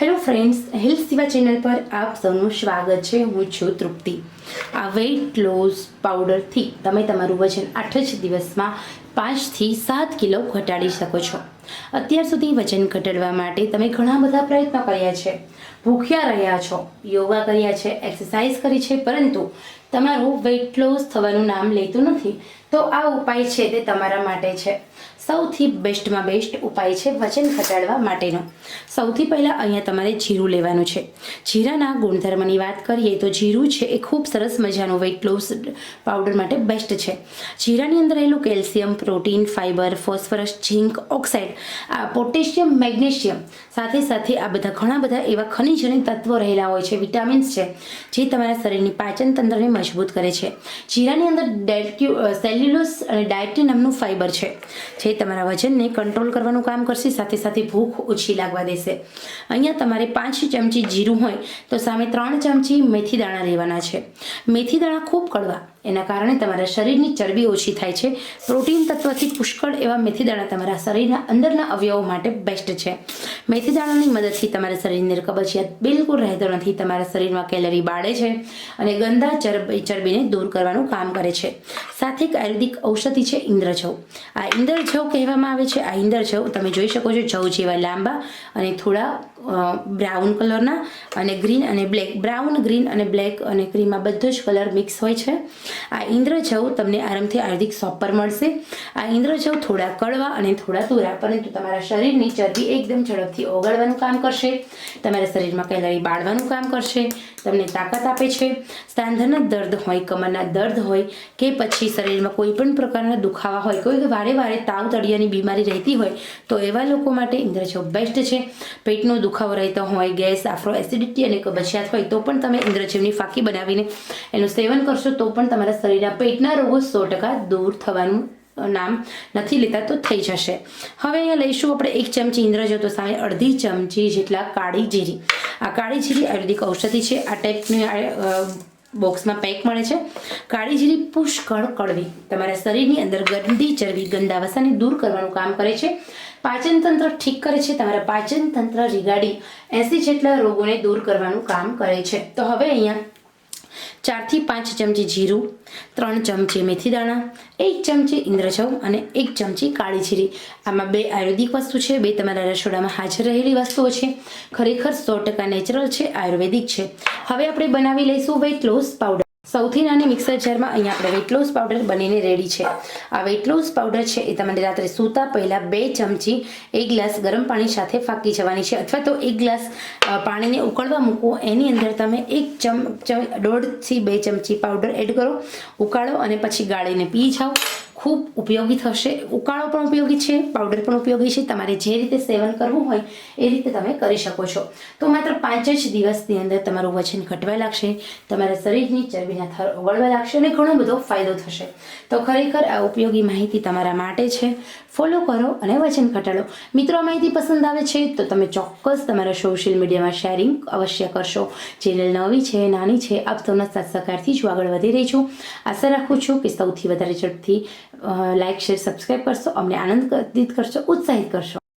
Hello friends health Seva channel પર આપ સૌનું સ્વાગત છે. હું છું તૃપ્તિ. આ વેઇટ લોસ પાવડરથી તમે તમારું વજન આઠ જ દિવસમાં પાંચથી સાત કિલો ઘટાડી શકો છો. અત્યાર સુધી વજન ઘટાડવા માટે તમે ઘણા બધા પ્રયત્નો કર્યા છે. ભૂખ્યા રહ્યા છો, યોગા કર્યા છે એક્સરસાઇઝ કરી છે, પરંતુ તમારું વેઇટ લોસ થવાનું નામ લેતું નથી, તો આ ઉપાય છે તે તમારા માટે છે. સૌથી બેસ્ટમાં બેસ્ટ ઉપાય છે વજન ઘટાડવા માટેનો. સૌથી પહેલાં અહીંયા તમારે જીરું લેવાનું છે. જીરાના ગુણધર્મની વાત કરીએ તો જીરું છે એ ખૂબ સરસ મજાનું વેઇટ લોસ પાવડર માટે બેસ્ટ છે. જીરાની અંદર રહેલું calcium, protein fibre phosphorus zinc oxide આ પોટેશિયમ, મેગ્નેશિયમ સાથે સાથે આ બધા ઘણા બધા એવા ખનિજ અને તત્વો રહેલા હોય છે, વિટામિન્સ છે, જે તમારા શરીરની પાચન તંત્રને મજબૂત કરે છે. જીરાની અંદર ડેલ્ક્યુ સેલ્યુલોસ અને ડાયટી નામનું ફાઇબર છે, જે તમારા વજનને કંટ્રોલ કરવાનું કામ કરશે, સાથે સાથે ભૂખ ઓછી લાગવા દેશે. અહીંયા તમારે પાંચ ચમચી જીરું હોય તો સામે ત્રણ ચમચી મેથી દાણા લેવાના છે. મેથી દાણા ખૂબ કડવા એના કારણે તમારા શરીરની ચરબી ઓછી થાય છે. પ્રોટીન તત્વથી પુષ્કળ એવા મેથી દાણા તમારા શરીરના અંદરના અવયવો માટે બેસ્ટ છે. મેથી દાણાની મદદથી તમારા શરીરની કબજિયાત બિલકુલ રહેતો નથી. તમારા શરીરમાં કેલરી બાળે છે અને ગંદા ચરબી, ચરબીને દૂર કરવાનું કામ કરે છે. સાથે એક આયુર્વેદિક ઔષધિ છે ઇન્દ્રજવ આ ઇન્દ્રજવ કહેવામાં આવે છે. આ ઇન્દ્રજવ તમે જોઈ શકો છો જવ જેવા લાંબા અને થોડા બ્રાઉન કલરના અને ગ્રીન અને બ્લેક, બ્રાઉન, ગ્રીન અને બ્લેક અને ક્રીમ આ બધો જ કલર મિક્સ હોય છે. આ ઇન્દ્રજવ તમને આરામથી આયુર્વેદિક સોપ પર મળશે. આ ઇન્દ્રજવ થોડા કડવા અને થોડા તુરા, પરંતુ તમારા શરીરની ચરબી એકદમ ઝડપથી ઓગાળવાનું કામ કરશે. તમારા શરીરમાં કેલરી બાળવાનું કામ કરશે. તમને તાકાત આપે છે. સાંધાના દર્દ હોય, કમરના દર્દ હોય કે પછી શરીરમાં કોઈ પણ પ્રકારના દુખાવા હોય, કોઈ વારે વારે તાવ, તળિયાની બીમારી રહેતી હોય, તો એવા લોકો માટે ઇન્દ્રજવ બેસ્ટ છે. પેટનો દુખાવો રહેતો હોય, ગેસ, આફ્રો એસિડિટી અને કબજિયાત હોય, તો પણ તમે ઇન્દ્રજવની ફાંકી બનાવીને એનું સેવન કરશો, તો પણ તમારા શરીરના પેટના રોગો સો ટકા દૂર થવાનું નામ નથી લેતા તો થઈ જશે. હવે અહીંયા લઈશું આપણે એક ચમચી ઇન્દ્રજવ તો સામે અડધી ચમચી જેટલા કાળી જીરી. આ કાળી જીરી આયુર્વેદિક ઔષધિ છે. આ ટાઈપની બોક્સમાં પેક મળે છે. કાળી જીરી પુષ્કળ કડવી. તમારા શરીરની અંદર ગંદી ચરબી ગંદા વસાને દૂર કરવાનું કામ કરે છે. પાચન તંત્ર ઠીક કરે છે. તમારા પાચન તંત્ર રિગાર્ડિંગ એસી જેટલા રોગોને દૂર કરવાનું કામ કરે છે. તો હવે અહીંયા ચારથી પાંચ ચમચી જીરું, ત્રણ ચમચી મેથી દાણા, એક ચમચી ઇન્દ્રજવ અને એક ચમચી કાળી જીરી. આમાં બે આયુર્વેદિક વસ્તુ છે, બે તમારા રસોડામાં હાજર રહેલી વસ્તુઓ છે. ખરેખર સો ટકા નેચરલ છે, આયુર્વેદિક છે. હવે આપણે બનાવી લઈશું વેટ લોસ પાવડર સૌથી નાની મિક્સર જારમાં અહીંયા આપણે વેટ લોસ પાવડર બનીને રેડી છે. આ વેટ લોસ પાવડર છે એ તમારે રાત્રે સૂતા પહેલાં બે ચમચી એક ગ્લાસ ગરમ પાણી સાથે ફાંકી જવાની છે અથવા તો એક ગ્લાસ પાણીને ઉકળવા મૂકો એની અંદર તમે એક ચમ દોઢથી બે ચમચી પાવડર એડ કરો. ઉકાળો અને પછી ગાળીને પી જાઓ. ખૂબ ઉપયોગી થશે. ઉકાળો પણ ઉપયોગી છે પાવડર પણ ઉપયોગી છે. તમારે જે રીતે સેવન કરવું હોય, એ રીતે તમે કરી શકો છો. તો માત્ર પાંચ જ દિવસની અંદર તમારું વજન ઘટવા લાગશે. તમારા શરીરની ચરબીના થર ઓગળવા લાગશે અને ઘણો બધો ફાયદો થશે. તો ખરેખર આ ઉપયોગી માહિતી તમારા માટે છે. ફોલો કરો અને વજન ઘટાડો. મિત્રો માહિતી પસંદ આવે છે, તો તમે ચોક્કસ તમારા સોશિયલ મીડિયામાં શેરિંગ અવશ્ય કરશો. ચેનલ નવી છે, નાની છે, આપ સૌના સાથ જ હું આગળ વધી રહી છું. આશા રાખું છું કે સૌથી વધારે ઝડપથી લાઇક શેર સબસ્ક્રાઈબ કરશો અમને આનંદિત કરશો ઉત્સાહિત કરશો.